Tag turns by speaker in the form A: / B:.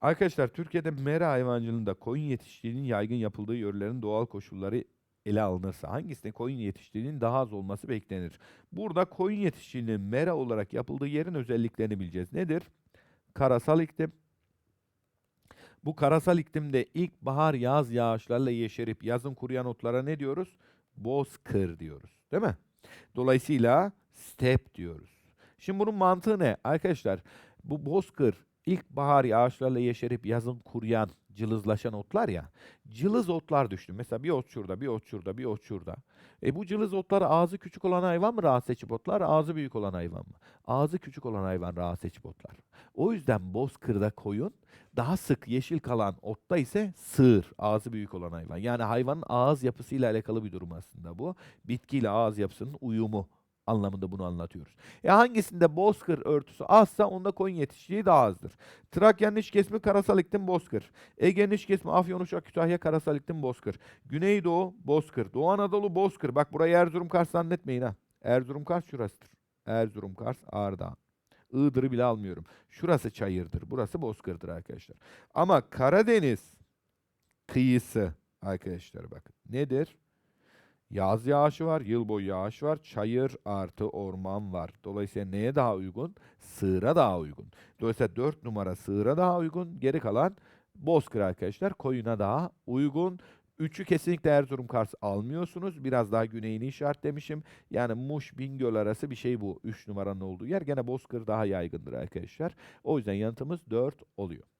A: Arkadaşlar Türkiye'de mera hayvancılığında koyun yetiştiriciliğinin yaygın yapıldığı yörelerin doğal koşulları ele alınırsa hangisinde koyun yetiştiriciliğinin daha az olması beklenir? Burada koyun yetiştiriciliğinin mera olarak yapıldığı yerin özelliklerini bileceğiz. Nedir? Karasal iklim. Bu karasal iklimde ilkbahar yaz yağışlarla yeşerip yazın kuruyan otlara ne diyoruz? Bozkır diyoruz. Değil mi? Dolayısıyla step diyoruz. Şimdi bunun mantığı ne? Arkadaşlar bu bozkır ilkbahar yağışlarla yeşerip yazın kuruyan, cılızlaşan otlar ya. Cılız otlar düştü. Mesela bir ot şurada, bir ot şurada, bir ot şurada. E bu cılız otlar ağzı küçük olan hayvan mı rahat seçip otlar, ağzı büyük olan hayvan mı? Ağzı küçük olan hayvan rahat seçip otlar. O yüzden bozkırda koyun, daha sık yeşil kalan otta ise sığır, ağzı büyük olan hayvan. Yani hayvanın ağız yapısıyla alakalı bir durum aslında bu. Bitkiyle ağız yapısının uyumu anlamında bunu anlatıyoruz. E hangisinde bozkır örtüsü azsa onda koyun yetişiciliği daha azdır. Trakya'nın iç kesimi karasal iklim bozkır. Ege'nin iç kesimi Afyon, Uşak, Kütahya karasal iklim bozkır. Güneydoğu bozkır. Doğu Anadolu bozkır. Bak burayı Erzurum Kars zannetmeyin ha. Erzurum Kars şurasıdır. Erzurum Kars Ağrıdağ. Iğdır'ı bile almıyorum. Şurası çayırdır. Burası bozkırdır arkadaşlar. Ama Karadeniz kıyısı arkadaşlar bakın. Nedir? Yaz yağışı var, yıl boyu yağış var, çayır artı orman var. Dolayısıyla neye daha uygun? Sığıra daha uygun. Dolayısıyla 4 numara sığıra daha uygun. Geri kalan bozkır arkadaşlar koyuna daha uygun. Üçü kesinlikle Erzurum Kars almıyorsunuz. Biraz daha güneyini işaretlemişim. Yani Muş Bingöl arası bir şey bu. 3 numaranın olduğu yer. Gene bozkır daha yaygındır arkadaşlar. O yüzden yanıtımız 4 oluyor.